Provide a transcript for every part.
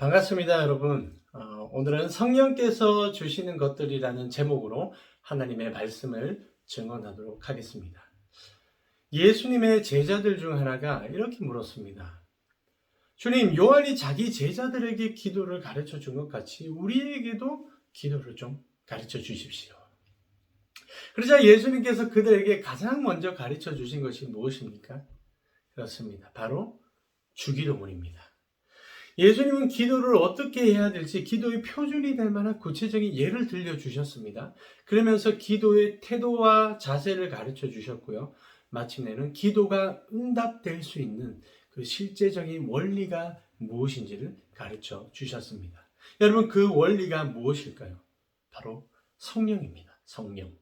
반갑습니다, 여러분. 어, 오늘은 성령께서 주시는 것들이라는 제목으로 하나님의 말씀을 증언하도록 하겠습니다. 예수님의 제자들 중 하나가 이렇게 물었습니다. 주님, 요한이 자기 제자들에게 기도를 가르쳐 준 것 같이 우리에게도 기도를 좀 가르쳐 주십시오. 그러자 예수님께서 그들에게 가장 먼저 가르쳐 주신 것이 무엇입니까? 그렇습니다. 바로 주기도문입니다. 예수님은 기도를 어떻게 해야 될지 기도의 표준이 될 만한 구체적인 예를 들려주셨습니다. 그러면서 기도의 태도와 자세를 가르쳐 주셨고요. 마침내는 기도가 응답될 수 있는 그 실제적인 원리가 무엇인지를 가르쳐 주셨습니다. 여러분, 그 원리가 무엇일까요? 바로 성령입니다. 성령.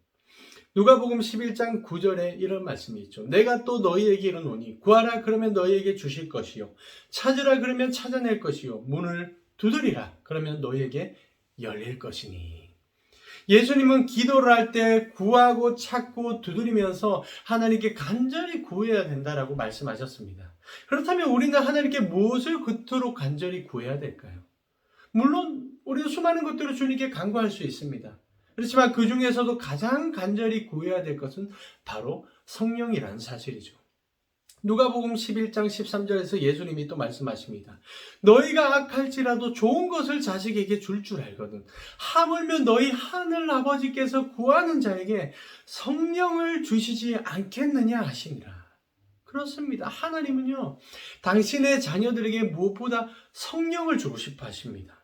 누가복음 11장 9절에 이런 말씀이 있죠. 내가 또 너희에게 이르노니 구하라 그러면 너희에게 주실 것이요 찾으라 그러면 찾아낼 것이요 문을 두드리라 그러면 너희에게 열릴 것이니. 예수님은 기도를 할 때 구하고 찾고 두드리면서 하나님께 간절히 구해야 된다라고 말씀하셨습니다. 그렇다면 우리는 하나님께 무엇을 그토록 간절히 구해야 될까요? 물론 우리는 수많은 것들을 주님께 간구할 수 있습니다. 그렇지만 그 중에서도 가장 간절히 구해야 될 것은 바로 성령이라는 사실이죠. 누가복음 11장 13절에서 예수님이 또 말씀하십니다. 너희가 악할지라도 좋은 것을 자식에게 줄줄 알거든. 하물며 너희 하늘 아버지께서 구하는 자에게 성령을 주시지 않겠느냐 하시니라. 그렇습니다. 하나님은요, 당신의 자녀들에게 무엇보다 성령을 주고 싶어 하십니다.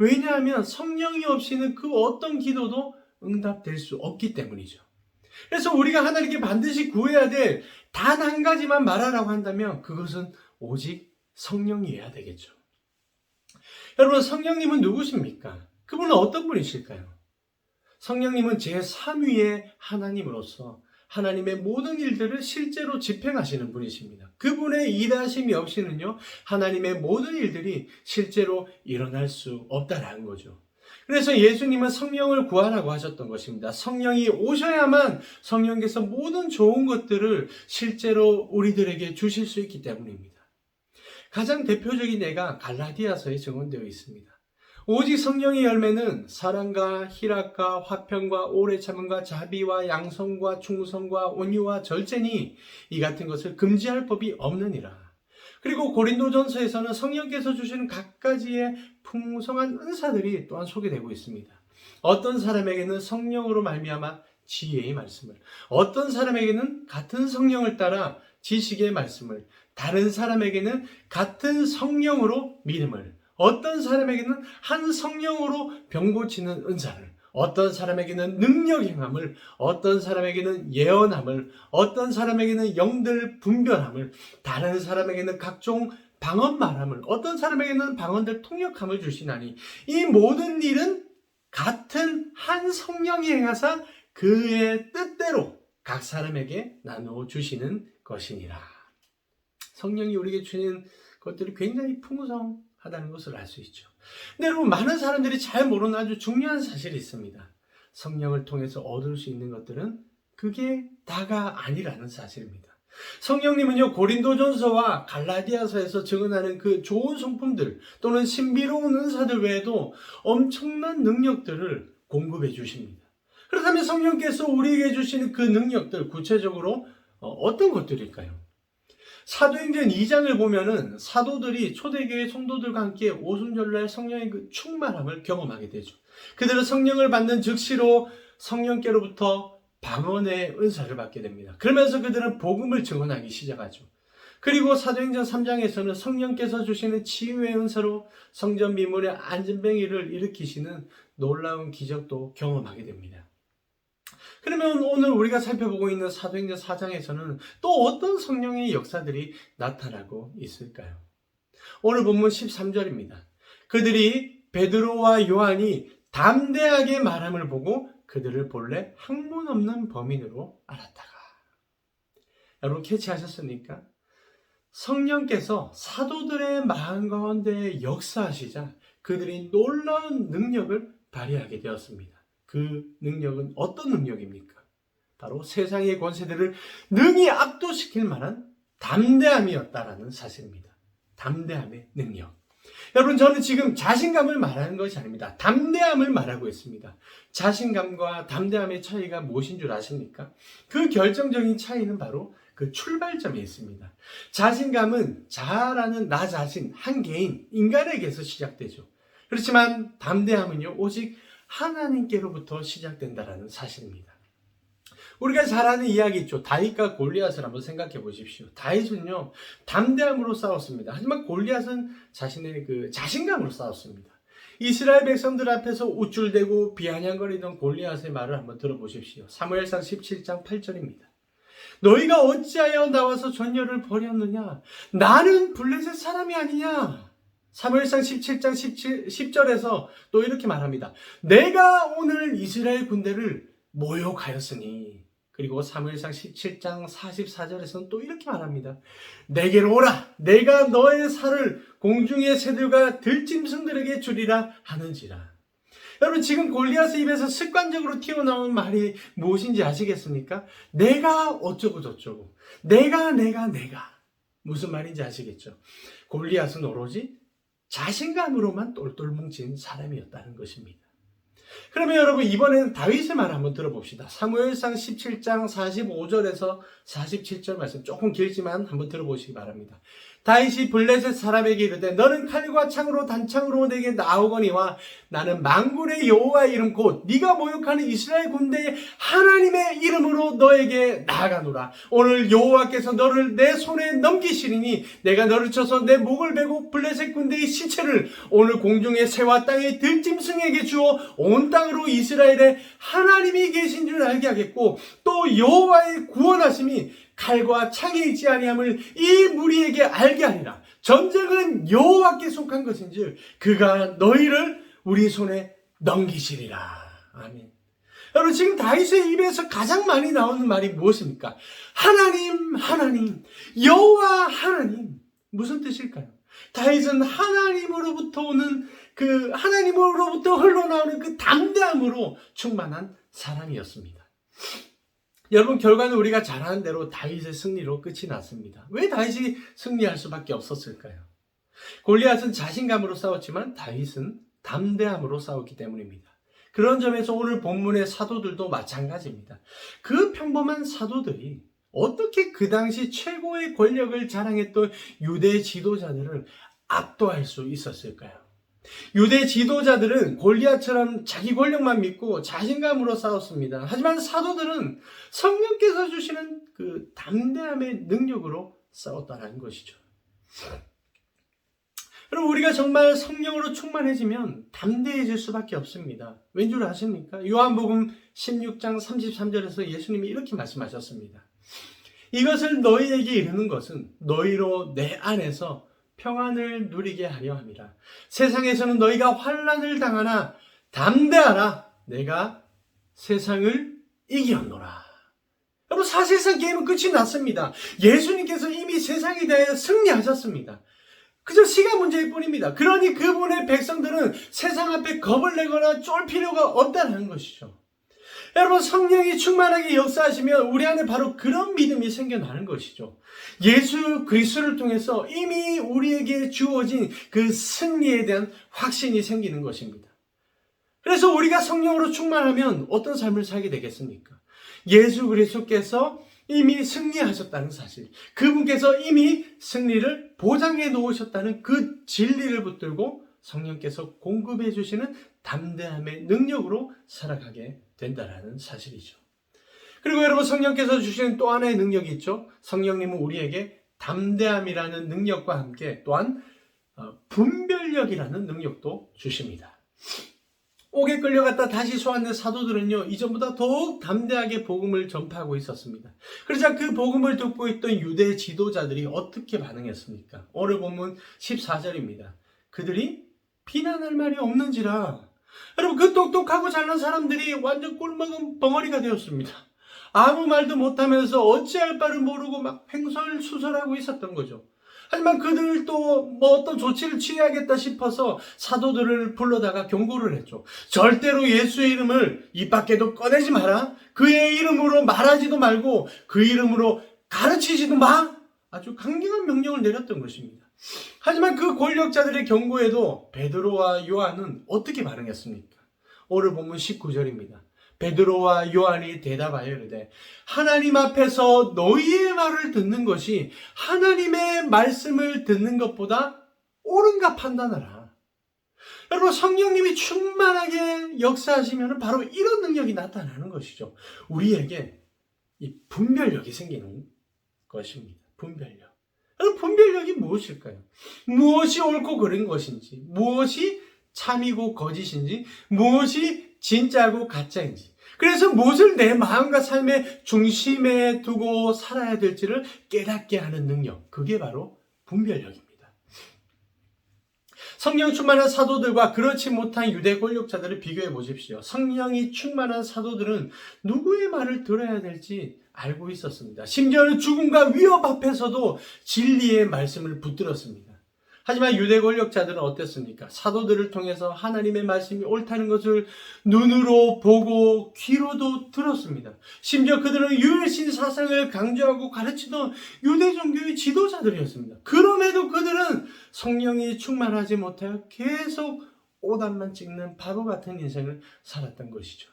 왜냐하면 성령이 없이는 그 어떤 기도도 응답될 수 없기 때문이죠. 그래서 우리가 하나님께 반드시 구해야 될 단 한 가지만 말하라고 한다면 그것은 오직 성령이어야 되겠죠. 여러분, 성령님은 누구십니까? 그분은 어떤 분이실까요? 성령님은 제3위의 하나님으로서 하나님의 모든 일들을 실제로 집행하시는 분이십니다. 그분의 일하심이 없이는요, 하나님의 모든 일들이 실제로 일어날 수 없다라는 거죠. 그래서 예수님은 성령을 구하라고 하셨던 것입니다. 성령이 오셔야만 성령께서 모든 좋은 것들을 실제로 우리들에게 주실 수 있기 때문입니다. 가장 대표적인 예가 갈라디아서에 증언되어 있습니다. 오직 성령의 열매는 사랑과 희락과 화평과 오래 참음과 자비와 양성과 충성과 온유와 절제니 이 같은 것을 금지할 법이 없느니라. 그리고 고린도전서에서는 성령께서 주시는 각가지의 풍성한 은사들이 또한 소개되고 있습니다. 어떤 사람에게는 성령으로 말미암아 지혜의 말씀을, 어떤 사람에게는 같은 성령을 따라 지식의 말씀을, 다른 사람에게는 같은 성령으로 믿음을, 어떤 사람에게는 한 성령으로 병 고치는 은사를, 어떤 사람에게는 능력 행함을, 어떤 사람에게는 예언함을, 어떤 사람에게는 영들 분별함을, 다른 사람에게는 각종 방언 말함을, 어떤 사람에게는 방언들 통역함을 주시나니 이 모든 일은 같은 한 성령이 행하사 그의 뜻대로 각 사람에게 나누어 주시는 것이니라. 성령이 우리에게 주는 것들이 굉장히 풍성 하다는 것을 알 수 있죠. 근데 여러분, 많은 사람들이 잘 모르는 아주 중요한 사실이 있습니다. 성령을 통해서 얻을 수 있는 것들은 그게 다가 아니라는 사실입니다. 성령님은요, 고린도전서와 갈라디아서에서 증언하는 그 좋은 성품들 또는 신비로운 은사들 외에도 엄청난 능력들을 공급해 주십니다. 그렇다면 성령께서 우리에게 주시는 그 능력들 구체적으로 어, 어떤 것들일까요? 사도행전 2장을 보면은 사도들이 초대교회 성도들과 함께 오순절날 성령의 그 충만함을 경험하게 되죠. 그들은 성령을 받는 즉시로 성령께로부터 방언의 은사를 받게 됩니다. 그러면서 그들은 복음을 증언하기 시작하죠. 그리고 사도행전 3장에서는 성령께서 주시는 치유의 은사로 성전 미물의 안전뱅이를 일으키시는 놀라운 기적도 경험하게 됩니다. 그러면 오늘 우리가 살펴보고 있는 사도행전 4장에서는 또 어떤 성령의 역사들이 나타나고 있을까요? 오늘 본문 13절입니다. 그들이 베드로와 요한이 담대하게 말함을 보고 그들을 본래 학문 없는 범인으로 알았다가 여러분 캐치하셨습니까? 성령께서 사도들의 마음 가운데 역사하시자 그들이 놀라운 능력을 발휘하게 되었습니다. 그 능력은 어떤 능력입니까? 바로 세상의 권세들을 능히 압도시킬 만한 담대함이었다라는 사실입니다. 담대함의 능력. 여러분, 저는 지금 자신감을 말하는 것이 아닙니다. 담대함을 말하고 있습니다. 자신감과 담대함의 차이가 무엇인 줄 아십니까? 그 결정적인 차이는 바로 그 출발점에 있습니다. 자신감은 자아라는 나 자신, 한 개인, 인간에게서 시작되죠. 그렇지만 담대함은요, 오직 하나님께로부터 시작된다라는 사실입니다. 우리가 잘 아는 이야기 있죠. 다윗과 골리앗을 한번 생각해 보십시오. 다윗은요, 담대함으로 싸웠습니다. 하지만 골리앗은 자신의 그 자신감으로 싸웠습니다. 이스라엘 백성들 앞에서 우쭐대고 비아냥거리던 골리앗의 말을 한번 들어보십시오. 사무엘상 17장 8절입니다. 너희가 어찌하여 나와서 전열을 벌였느냐? 나는 블레셋 사람이 아니냐? 사무엘상 17장 17, 10절에서 또 이렇게 말합니다. 내가 오늘 이스라엘 군대를 모욕하였으니 그리고 사무엘상 17장 44절에서는 또 이렇게 말합니다. 내게로 오라. 내가 너의 살을 공중의 새들과 들짐승들에게 주리라 하는지라. 여러분 지금 골리앗의 입에서 습관적으로 튀어나오는 말이 무엇인지 아시겠습니까? 내가 어쩌고 저쩌고 내가 내가 내가 무슨 말인지 아시겠죠? 골리앗은 오로지 자신감으로만 똘똘 뭉친 사람이었다는 것입니다. 그러면 여러분 이번에는 다윗의 말 한번 들어봅시다. 사무엘상 17장 45절에서 47절 말씀 조금 길지만 한번 들어보시기 바랍니다. 다윗이 블레셋 사람에게 이르되 너는 칼과 창으로 단창으로 내게 나오거니와 나는 망군의 여호와의 이름 곧 네가 모욕하는 이스라엘 군대의 하나님의 이름으로 너에게 나아가노라. 오늘 여호와께서 너를 내 손에 넘기시리니 내가 너를 쳐서 내 목을 베고 블레셋 군대의 시체를 오늘 공중의 새와 땅의 들짐승에게 주어 온 땅으로 이스라엘의 하나님이 계신 줄 알게 하겠고 또 여호와의 구원하심이 칼과 창에 있지 아니함을 이 무리에게 알게 하리라. 전쟁은 여호와께 속한 것인지 그가 너희를 우리 손에 넘기시리라. 아멘. 여러분 지금 다윗의 입에서 가장 많이 나오는 말이 무엇입니까? 하나님, 하나님, 여호와 하나님. 무슨 뜻일까요? 다윗은 하나님으로부터 오는 그 하나님으로부터 흘러나오는 그 담대함으로 충만한 사람이었습니다. 여러분 결과는 우리가 잘 아는 대로 다윗의 승리로 끝이 났습니다. 왜 다윗이 승리할 수밖에 없었을까요? 골리앗은 자신감으로 싸웠지만 다윗은 담대함으로 싸웠기 때문입니다. 그런 점에서 오늘 본문의 사도들도 마찬가지입니다. 그 평범한 사도들이 어떻게 그 당시 최고의 권력을 자랑했던 유대 지도자들을 압도할 수 있었을까요? 유대 지도자들은 골리앗처럼 자기 권력만 믿고 자신감으로 싸웠습니다. 하지만 사도들은 성령께서 주시는 그 담대함의 능력으로 싸웠다는 것이죠. 여러분 우리가 정말 성령으로 충만해지면 담대해질 수밖에 없습니다. 왠 줄 아십니까? 요한복음 16장 33절에서 예수님이 이렇게 말씀하셨습니다. 이것을 너희에게 이르는 것은 너희로 내 안에서 평안을 누리게 하려 함이라. 세상에서는 너희가 환란을 당하나 담대하라. 내가 세상을 이기었노라. 여러분 사실상 게임은 끝이 났습니다. 예수님께서 이미 세상에 대해 승리하셨습니다. 그저 시간 문제일 뿐입니다. 그러니 그분의 백성들은 세상 앞에 겁을 내거나 쫄 필요가 없다는 것이죠. 여러분 성령이 충만하게 역사하시면 우리 안에 바로 그런 믿음이 생겨나는 것이죠. 예수 그리스도를 통해서 이미 우리에게 주어진 그 승리에 대한 확신이 생기는 것입니다. 그래서 우리가 성령으로 충만하면 어떤 삶을 살게 되겠습니까? 예수 그리스도께서 이미 승리하셨다는 사실, 그분께서 이미 승리를 보장해 놓으셨다는 그 진리를 붙들고 성령께서 공급해 주시는 담대함의 능력으로 살아가게 된다라는 사실이죠. 그리고 여러분 성령께서 주시는 또 하나의 능력이 있죠. 성령님은 우리에게 담대함이라는 능력과 함께 또한 어, 분별력이라는 능력도 주십니다. 옥에 끌려갔다 다시 소환된 사도들은요, 이전보다 더욱 담대하게 복음을 전파하고 있었습니다. 그러자 그 복음을 듣고 있던 유대 지도자들이 어떻게 반응했습니까? 오늘 본문 14절입니다. 그들이 비난할 말이 없는지라. 여러분, 그 똑똑하고 잘난 사람들이 완전 꿀먹은 벙어리가 되었습니다. 아무 말도 못하면서 어찌할 바를 모르고 막 횡설수설하고 있었던 거죠. 하지만 그들도 뭐 어떤 조치를 취해야겠다 싶어서 사도들을 불러다가 경고를 했죠. 절대로 예수의 이름을 입 밖에도 꺼내지 마라. 그의 이름으로 말하지도 말고 그 이름으로 가르치지도 마. 아주 강경한 명령을 내렸던 것입니다. 하지만 그 권력자들의 경고에도 베드로와 요한은 어떻게 반응했습니까? 오늘 본문 19절입니다. 베드로와 요한이 대답하여 이르되 하나님 앞에서 너희의 말을 듣는 것이 하나님의 말씀을 듣는 것보다 옳은가 판단하라. 여러분 성령님이 충만하게 역사하시면 바로 이런 능력이 나타나는 것이죠. 우리에게 이 분별력이 생기는 것입니다. 분별력. 분별력이 무엇일까요? 무엇이 옳고 그른 것인지, 무엇이 참이고 거짓인지, 무엇이 진짜고 가짜인지. 그래서 무엇을 내 마음과 삶의 중심에 두고 살아야 될지를 깨닫게 하는 능력. 그게 바로 분별력입니다. 성령 충만한 사도들과 그렇지 못한 유대 권력자들을 비교해 보십시오. 성령이 충만한 사도들은 누구의 말을 들어야 될지 알고 있었습니다. 심지어는 죽음과 위협 앞에서도 진리의 말씀을 붙들었습니다. 하지만 유대 권력자들은 어땠습니까? 사도들을 통해서 하나님의 말씀이 옳다는 것을 눈으로 보고 귀로도 들었습니다. 심지어 그들은 유일신 사상을 강조하고 가르치던 유대 종교의 지도자들이었습니다. 그럼에도 그들은 성령이 충만하지 못하여 계속 오단만 찍는 바보 같은 인생을 살았던 것이죠.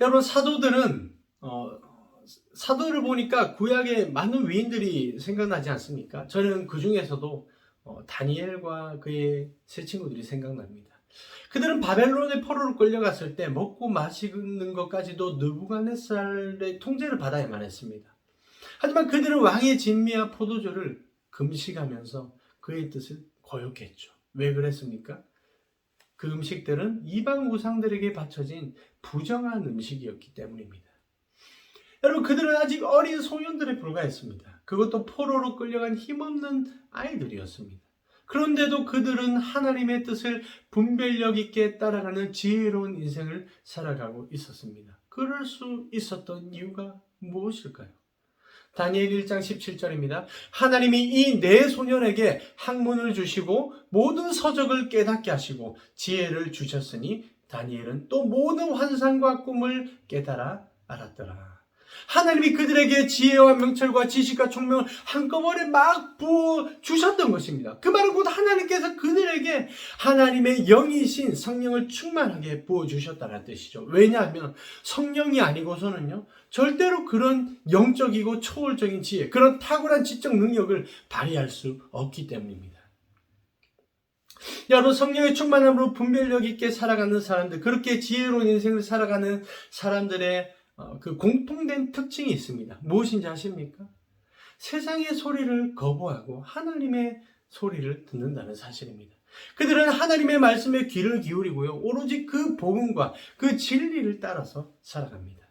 여러분 사도들은 어, 사도를 보니까 구약에 많은 위인들이 생각나지 않습니까? 저는 그 중에서도 어, 다니엘과 그의 세 친구들이 생각납니다. 그들은 바벨론의 포로로 끌려갔을 때 먹고 마시는 것까지도 느부갓네살의 통제를 받아야만 했습니다. 하지만 그들은 왕의 진미와 포도주를 금식하면서 그의 뜻을 거역했죠. 왜 그랬습니까? 그 음식들은 이방 우상들에게 바쳐진 부정한 음식이었기 때문입니다. 여러분 그들은 아직 어린 소년들에 불과했습니다. 그것도 포로로 끌려간 힘없는 아이들이었습니다. 그런데도 그들은 하나님의 뜻을 분별력 있게 따라가는 지혜로운 인생을 살아가고 있었습니다. 그럴 수 있었던 이유가 무엇일까요? 다니엘 1장 17절입니다. 하나님이 이 네 소년에게 학문을 주시고 모든 서적을 깨닫게 하시고 지혜를 주셨으니 다니엘은 또 모든 환상과 꿈을 깨달아 알았더라. 하나님이 그들에게 지혜와 명철과 지식과 총명을 한꺼번에 막 부어 주셨던 것입니다. 그 말은 곧 하나님께서 그들에게 하나님의 영이신 성령을 충만하게 부어 주셨다는 뜻이죠. 왜냐하면 성령이 아니고서는요, 절대로 그런 영적이고 초월적인 지혜, 그런 탁월한 지적 능력을 발휘할 수 없기 때문입니다. 여러분 성령의 충만함으로 분별력 있게 살아가는 사람들, 그렇게 지혜로운 인생을 살아가는 사람들의 어, 그 공통된 특징이 있습니다. 무엇인지 아십니까? 세상의 소리를 거부하고 하나님의 소리를 듣는다는 사실입니다. 그들은 하나님의 말씀에 귀를 기울이고요. 오로지 그 복음과 그 진리를 따라서 살아갑니다.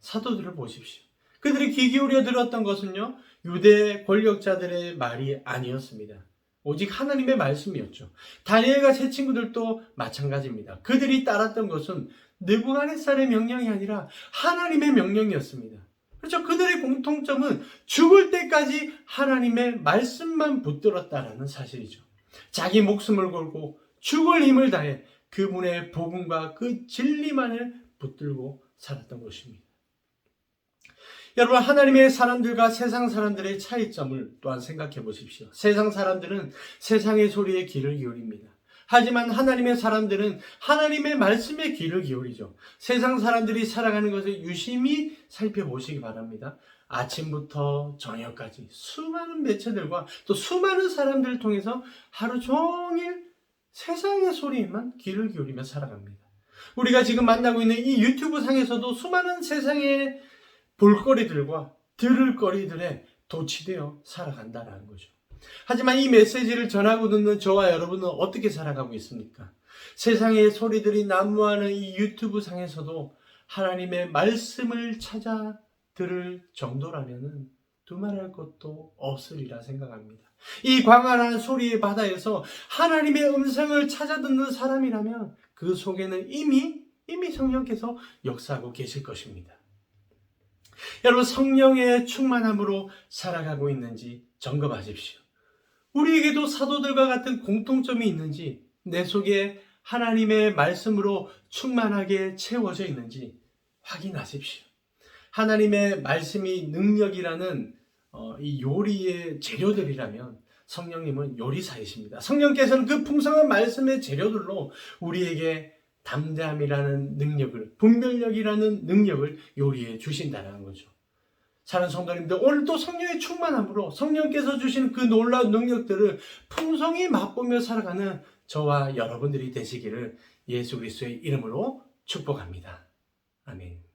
사도들을 보십시오. 그들이 귀 기울여 들었던 것은요. 유대 권력자들의 말이 아니었습니다. 오직 하나님의 말씀이었죠. 다니엘과 새 친구들도 마찬가지입니다. 그들이 따랐던 것은 느부갓네살의 명령이 아니라 하나님의 명령이었습니다. 그렇죠. 그들의 공통점은 죽을 때까지 하나님의 말씀만 붙들었다라는 사실이죠. 자기 목숨을 걸고 죽을 힘을 다해 그분의 복음과 그 진리만을 붙들고 살았던 것입니다. 여러분, 하나님의 사람들과 세상 사람들의 차이점을 또한 생각해 보십시오. 세상 사람들은 세상의 소리에 귀를 기울입니다. 하지만 하나님의 사람들은 하나님의 말씀에 귀를 기울이죠. 세상 사람들이 살아가는 것을 유심히 살펴보시기 바랍니다. 아침부터 저녁까지 수많은 매체들과 또 수많은 사람들을 통해서 하루 종일 세상의 소리에만 귀를 기울이며 살아갑니다. 우리가 지금 만나고 있는 이 유튜브 상에서도 수많은 세상의 볼거리들과 들을 거리들에 도취되어 살아간다는 거죠. 하지만 이 메시지를 전하고 듣는 저와 여러분은 어떻게 살아가고 있습니까? 세상의 소리들이 난무하는 이 유튜브 상에서도 하나님의 말씀을 찾아 들을 정도라면 두말할 것도 없으리라 생각합니다. 이 광활한 소리의 바다에서 하나님의 음성을 찾아 듣는 사람이라면 그 속에는 이미 이미 성령께서 역사하고 계실 것입니다. 여러분 성령의 충만함으로 살아가고 있는지 점검하십시오. 우리에게도 사도들과 같은 공통점이 있는지 내 속에 하나님의 말씀으로 충만하게 채워져 있는지 확인하십시오. 하나님의 말씀이 능력이라는 어, 이 요리의 재료들이라면 성령님은 요리사이십니다. 성령께서는 그 풍성한 말씀의 재료들로 우리에게 담대함이라는 능력을, 분별력이라는 능력을 요리해 주신다는 거죠. 사는 성도님들, 오늘도 성령의 충만함으로 성령께서 주시는 그 놀라운 능력들을 풍성히 맛보며 살아가는 저와 여러분들이 되시기를 예수 그리스도의 이름으로 축복합니다. 아멘.